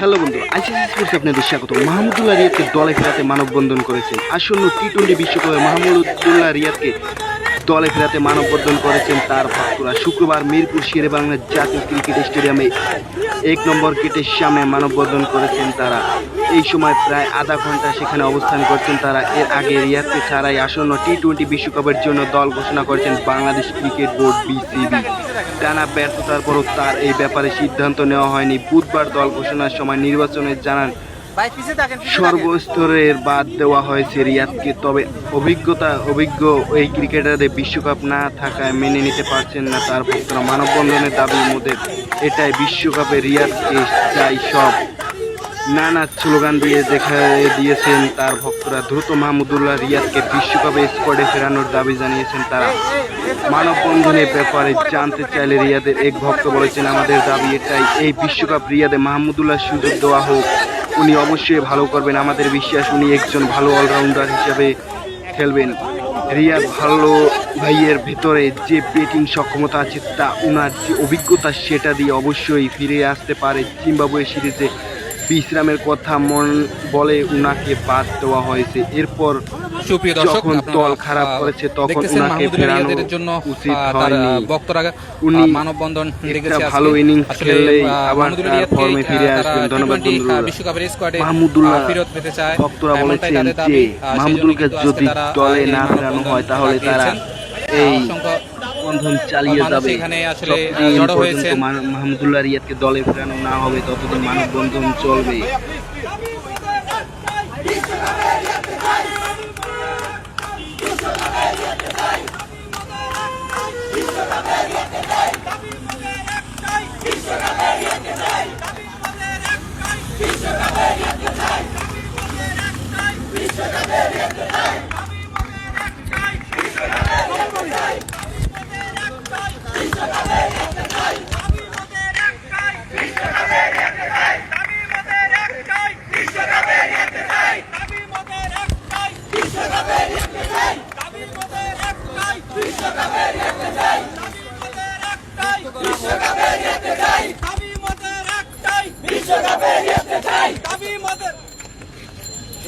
Hello বন্ধু ICC sports আপনাদের স্বাগত। মাহমুদুল্লাহ রিয়াদকে দলে ফেরাতে মানববন্ধন করেছেন আসন্ন টি টোয়েন্টি বিশ্বকাপে মাহমুদুল্লাহ রিয়াদকে দলে ফেরাতে মানববন্ধন করেছেন তার ভক্তরা শুক্রবার মিরপুর শেরে বাংলা জাতীয় ক্রিকেট স্টেডিয়ামে এক নম্বর গেটের সামনে মানববন্ধন করেছেন তারা। এই সময় প্রায় আধা ঘণ্টা সেখানে অবস্থান করছেন তারা। এর আগে রিয়াদকে ছাড়াই আসন্ন টি টোয়েন্টি বিশ্বকাপের জন্য দল ঘোষণা করেছেন বাংলাদেশ ক্রিকেট বোর্ড বিসিবি টানা ব্যর্থতার পরও তার এই ব্যাপারে সিদ্ধান্ত নেওয়া হয়নি। বুধবার দল ঘোষণার সময় নির্বাচনে জানান, সর্বস্তরের বাদ দেওয়া হয়েছে রিয়াদকে, তবে অভিজ্ঞতা, অভিজ্ঞ এই ক্রিকেটারদের বিশ্বকাপ না থাকায় মেনে নিতে পারছেন না তার ভক্তরা। মানববন্ধনের দাবির মধ্যে এটাই, বিশ্বকাপে রিয়াদকে চাই সব। নানা স্লোগান দিয়ে দেখা দিয়েছেন তার ভক্তরা। দ্রুত মাহমুদুল্লাহ রিয়াদকে বিশ্বকাপে স্কোয়াডে ফেরানোর দাবি জানিয়েছেন তারা। মানববন্ধনের ব্যাপারে জানতে চাইলে রিয়াদের এক ভক্ত বলেছেন, আমাদের দাবি এটাই, এই বিশ্বকাপ রিয়াদে মাহমুদুল্লাহ সুযোগ দেওয়া হোক। উনি অবশ্যই ভালো করবেন, আমাদের বিশ্বাস, উনি একজন ভালো অলরাউন্ডার হিসেবে খেলবেন। রিয়াদ ভালো ভাইয়ের ভেতরে যে ব্যাটিং সক্ষমতা আছে, তা উনার যে অভিজ্ঞতা, সেটা দিয়ে অবশ্যই ফিরে আসতে পারে জিম্বাবুয়ে সিরিজে। বিশ্রামের কথা মন বলে উনাকে বাদ দেওয়া হয়েছে এরপর সুপ্রিয় দর্শক দল খারাপ করেছে তখন উনাকে মাহমুদুল্লাহ ফেরানো রিয়াদের জন্য উচিত হয়নি। আহ, ভক্তরা উনি মানববন্ধন রেখেছে ভালো আসলে, আবার ফর্মে ফিরে আসবেন। ধন্যবাদ বন্ধুরা। বিশ্বকাপের স্কোয়াডে মাহমুদুল্লাহ ফেরত পেতে চায় ভক্তরা বলেছেন যে মাহমুদুলকে যদি দলে না ফেরানো হয় তাহলে তারা। এই আহ, বন্ধন চালিয়ে যাবে। এখানে আসলে, জড়ো পর্যন্ত মাহমুদুল্লাহ রিয়াদকে দলে ফেরানো না হবে ততদিন মানববন্ধন চলবে।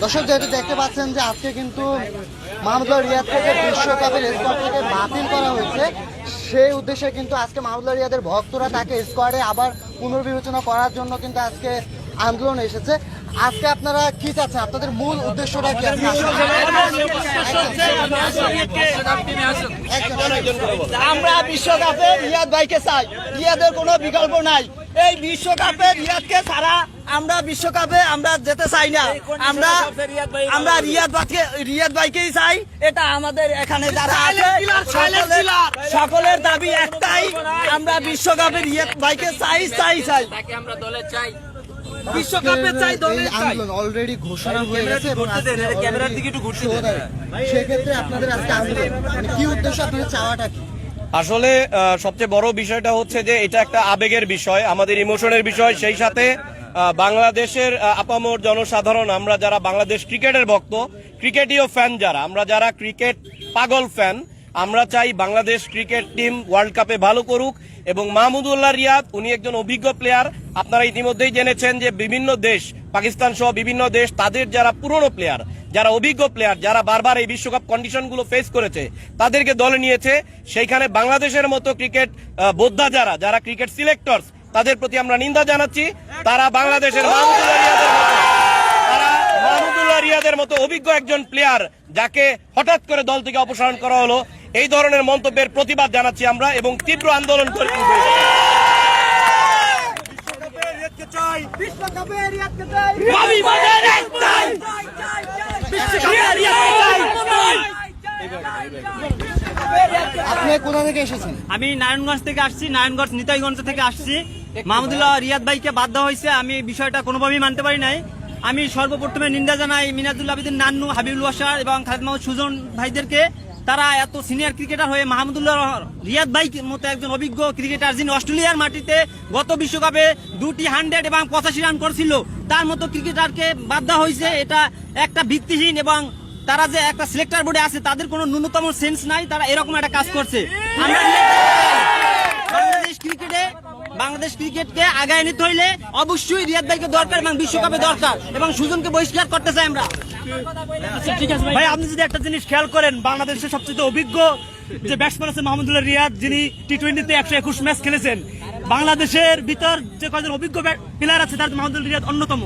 দর্শক যেহেতু দেখতে পাচ্ছেন যে আজকে কিন্তু মাহমুদুল্লাহ রিয়াদ থেকে বিশ্বকাপের স্কোয়াড থেকে বাতিল করা হয়েছে সেই উদ্দেশ্যে কিন্তু আজকে মাহমুদুল্লাহ রিয়াদের ভক্তরা তাকে স্কোয়াডে আবার পুনর্বিবেচনা করার জন্য কিন্তু আজকে আন্দোলন এসেছে। আজকে আপনারা কি চাচ্ছেন? আপনাদের মূল উদ্দেশ্যটা কি আমরা বিশ্বকাপে রিয়াদ ভাইকে চাই। রিয়াদের কোনো বিকল্প নাই। এই বিশ্বকাপে রিয়াদকে ছাড়া আমরা বিশ্বকাপে আমরা যেতে চাই না। আমরা আমরা রিয়াদ ভাইকে রিয়াদ ভাইকেই চাই। এটা আমাদের এখানে যারা আছে সকলের দাবি একটাই আমরা বিশ্বকাপে রিয়াদ ভাইকে চাই চাই চাই। বিশ্বকাপে চাই দলে চাই। অলরেডি ঘোষণা হয়ে গেছে এবং ক্যামেরার দিকে একটু ঘুরতে সেক্ষেত্রে আপনাদের আজকে আন্দোলন মানে কি উদ্দেশ্য আপনাদের চাওয়াটা কি? আসলে সবচেয়ে বড় বিষয়টা হচ্ছে যে এটা একটা আবেগের বিষয়, আমাদের ইমোশনের বিষয়, সেই সাথে বাংলাদেশের আপামর জনসাধারণ, আমরা যারা বাংলাদেশ ক্রিকেটের ভক্ত, ক্রিকেটীয় ফ্যান যারা, আমরা যারা ক্রিকেট পাগল ফ্যান আমরা চাই বাংলাদেশ ক্রিকেট টিম ওয়ার্ল্ড কাপে ভালো করুক এবং মাহমুদুল্লাহ রিয়াদ, উনি একজন অভিজ্ঞ প্লেয়ার আপনারা ইতিমধ্যেই জেনেছেন যে বিভিন্ন দেশ, পাকিস্তান সহ বিভিন্ন দেশ, তাদের যারা পুরনো প্লেয়ার যারা অভিজ্ঞ প্লেয়ার যারা বারবার এই বিশ্বকাপ কন্ডিশনগুলো ফেস করেছে তাদেরকে দলে নিয়েছে সেইখানে বাংলাদেশের মতো ক্রিকেট বোদ্ধা যারা যারা ক্রিকেট সিলেক্টরস তাদের প্রতি আমরা নিন্দা জানাচ্ছি তারা বাংলাদেশের রিয়াদের মতো অভিজ্ঞ একজন প্লেয়ার যাকে হঠাৎ করে দল থেকে অপসারণ করা হলো এই ধরনের মন্তব্যের প্রতিবাদ জানাচ্ছি আমরা এবং তীব্র আন্দোলন করে। আপনি কোথা থেকে এসেছেন? আমি নারায়ণগঞ্জ থেকে আসছি, নারায়ণগঞ্জ নিতাইগঞ্জ থেকে আসছি। মাহমুদুল্লাহ রিয়াদ ভাইকে বাধ্য হয়েছে, আমি বিষয়টা কোনোভাবেই মানতে পারি নাই। আমি সর্বপ্রথমে নিন্দা জানাই মিনাজুল্লাহ আবিদিন নান্নু, হাবিবুল ওয়াসার এবং খালেদ মাহমুদ সুজন ভাইদেরকে তারা এত সিনিয়র ক্রিকেটার হয়ে মাহমুদুল্লাহ রিয়াদ ভাই মতো একজন অভিজ্ঞ ক্রিকেটার যিনি অস্ট্রেলিয়ার মাটিতে গত বিশ্বকাপে দুটি হান্ড্রেড এবং পঁচাশি রান করছিল, তার মতো ক্রিকেটারকে বাদ দেওয়া হয়েছে। এটা একটা ভিত্তিহীন এবং তারা যে একটা সিলেক্টর বোর্ডে আছে, তাদের কোনো ন্যূনতম সেন্স নাই, তারা এরকম একটা কাজ করছে। আমরা বাংলাদেশ ক্রিকেটে বাংলাদেশ ক্রিকেটকে আগায় নিতে হইলে অবশ্যই রিয়াদ ভাইকে দরকার এবং বিশ্বকাপে দরকার এবং সুজনকে বহিষ্কার করতে চাই আমরা। ভাই। আপনি যদি একটা জিনিস খেয়াল করেন বাংলাদেশের সবচেয়ে অভিজ্ঞ যে ব্যাটসম্যান আছে মাহমুদুল্লাহ রিয়াদ যিনি টি টোয়েন্টিতে একশো একুশ ম্যাচ খেলেছেন বাংলাদেশের ভিতর যে কয়েকজন অভিজ্ঞ প্লেয়ার আছে তার মাহমুদুল্লাহ রিয়াদ অন্যতম।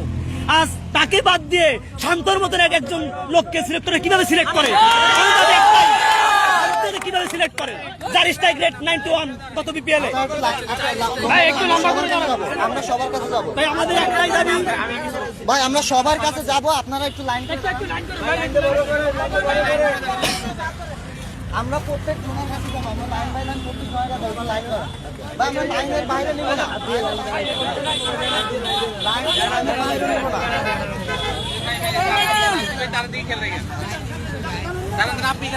আজ তাকে বাদ দিয়ে শান্তর মতন এক একজন লোককে সিলেক্ট করে কীভাবে সিলেক্ট করে আমি ভাবি একটাই, ভারতীয়দের কীভাবে সিলেক্ট করে। যার স্ট্রাইক রেট নাইনটি ওয়ান গত বিপিএল এ? ভাই, একটু লম্বা করে আমরা সবার কাছে যাব। তাই আমাদের একটাই দাবি। ভাই আমরা সবার কাছে যাব আপনারা একটু লাইন আমরা প্রত্যেক জনের কাছে যাব আমরা লাইন বাই লাইন প্রত্যেক জনের কাছে যাব লাইন করা। আমরা লাইনের বাইরে নিব না। লাইনের বাইরে নিব না।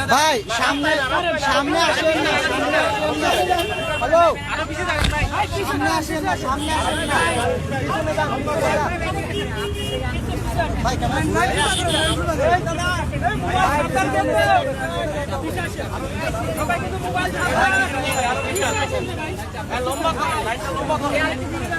ভাই সামনে সামনে আসেন না সামনে হ্যালো সামনে আসেন না সামনে আসেন না পিছনে যান, পিছনে যান।